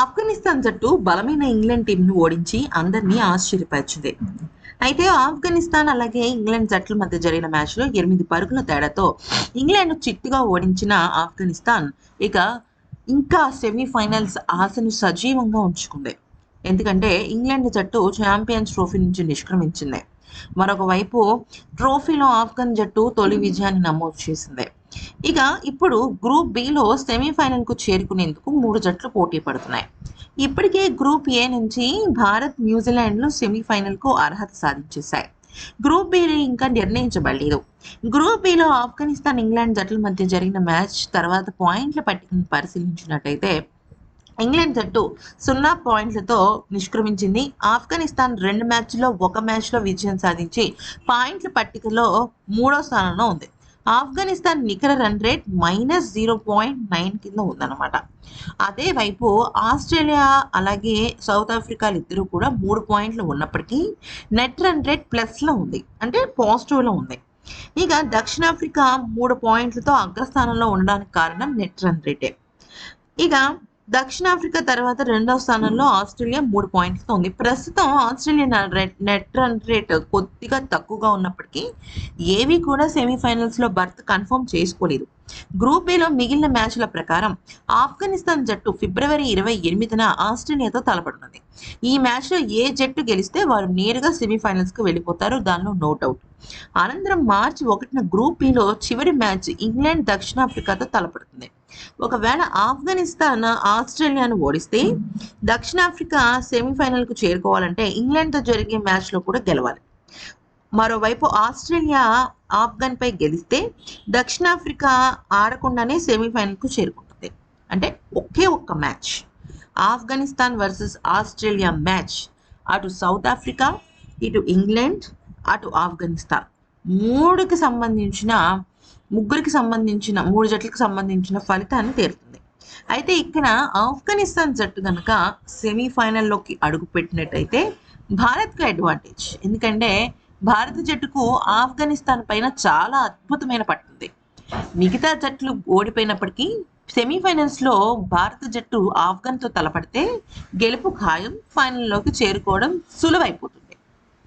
ఆఫ్ఘనిస్తాన్ జట్టు బలమైన ఇంగ్లాండ్ టీంను ఓడించి అందరినీ ఆశ్చర్యపరిచింది. అయితే ఆఫ్ఘనిస్తాన్ అలాగే ఇంగ్లాండ్ జట్ల మధ్య జరిగిన మ్యాచ్లో ఎనిమిది పరుగుల తేడాతో ఇంగ్లాండ్ చిట్టుగా ఓడించిన ఆఫ్ఘనిస్తాన్ ఇక ఇంకా సెమీఫైనల్స్ ఆశను సజీవంగా ఉంచుకుంది. ఎందుకంటే ఇంగ్లాండ్ జట్టు ఛాంపియన్స్ ట్రోఫీ నుంచి నిష్క్రమించింది. మరొక వైపు ట్రోఫీలో ఆఫ్ఘన్ జట్టు తొలి విజయాన్ని నమోదు చేసింది. ఇక ఇప్పుడు గ్రూప్ బిలో సెమీఫైనల్కు చేరుకునేందుకు మూడు జట్లు పోటీ పడుతున్నాయి. ఇప్పటికే గ్రూప్ ఏ నుంచి భారత్ న్యూజిలాండ్లు సెమీఫైనల్కు అర్హత సాధించేశాయి. గ్రూప్ బి ఇంకా నిర్ణయించబడలేదు. గ్రూప్ బిలో ఆఫ్ఘనిస్తాన్ ఇంగ్లాండ్ జట్ల మధ్య జరిగిన మ్యాచ్ తర్వాత పాయింట్ల పట్టికను పరిశీలించినట్లయితే ఇంగ్లాండ్ జట్టు సున్నా పాయింట్లతో నిష్క్రమించింది. ఆఫ్ఘనిస్తాన్ రెండు మ్యాచ్లో ఒక మ్యాచ్లో విజయం సాధించి పాయింట్ల పట్టికలో మూడో స్థానంలో ఉంది. ఆఫ్ఘనిస్తాన్ నికర run rate minus zero point nine కింద ఉందన్నమాట. అదే వైపు ఆస్ట్రేలియా అలాగే సౌత్ ఆఫ్రికాలు ఇద్దరు కూడా మూడు పాయింట్లు ఉన్నప్పటికీ నెట్ రన్ రేట్ ప్లస్లో ఉంది. అంటే పాజిటివ్లో ఉంది. ఇక దక్షిణాఫ్రికా మూడు పాయింట్లతో అగ్రస్థానంలో ఉండడానికి కారణం నెట్ రన్ రేటే. ఇక దక్షిణాఫ్రికా తర్వాత రెండవ స్థానంలో ఆస్ట్రేలియా మూడు పాయింట్స్తో ఉంది. ప్రస్తుతం ఆస్ట్రేలియా నెట్ రన్ రేట్ కొద్దిగా తక్కువగా ఉన్నప్పటికీ ఏవి కూడా సెమీఫైనల్స్లో బర్త్ కన్ఫర్మ్ చేసుకోలేదు. గ్రూప్ బిలో మిగిలిన మ్యాచ్ల ప్రకారం ఆఫ్ఘనిస్తాన్ జట్టు ఫిబ్రవరి ఇరవై ఎనిమిదిన ఆస్ట్రేలియాతో తలపడుతుంది. ఈ మ్యాచ్లో ఏ జట్టు గెలిస్తే వారు నేరుగా సెమీఫైనల్స్కి వెళ్ళిపోతారు దానిలో నో డౌట్. అనంతరం మార్చి ఒకటిన గ్రూప్ బిలో చివరి మ్యాచ్ ఇంగ్లాండ్ దక్షిణాఫ్రికాతో తలపడుతుంది. ఒకవేళ ఆఫ్ఘనిస్తాన్ ఆస్ట్రేలియాను ఓడిస్తే దక్షిణాఫ్రికా సెమీఫైనల్కు చేరుకోవాలంటే ఇంగ్లాండ్తో జరిగే మ్యాచ్లో కూడా గెలవాలి. మరోవైపు ఆస్ట్రేలియా ఆఫ్ఘన్పై గెలిస్తే దక్షిణాఫ్రికా ఆడకుండానే సెమీఫైనల్కు చేరుకుంటుంది. అంటే ఒకే ఒక్క match. Afghanistan versus Australia match. అటు సౌత్ ఆఫ్రికా ఇటు ఇంగ్లాండ్ అటు ఆఫ్ఘనిస్తాన్. మూడుకి సంబంధించిన ముగ్గురికి సంబంధించిన మూడు జట్లకు సంబంధించిన ఫలితాన్ని తేరుతుంది అయితే ఇక్కడ ఆఫ్ఘనిస్తాన్ జట్టు కనుక సెమీఫైనల్లోకి అడుగు పెట్టినట్టయితే భారత్కు అడ్వాంటేజ్ ఎందుకంటే భారత జట్టుకు ఆఫ్ఘనిస్తాన్ పైన చాలా అద్భుతమైన పట్టుంది మిగతా జట్లు ఓడిపోయినప్పటికీ సెమీఫైనల్స్లో భారత జట్టు ఆఫ్ఘన్తో తలపడితే గెలుపు ఖాయం ఫైనల్లోకి చేరుకోవడం సులువైపోతుంది.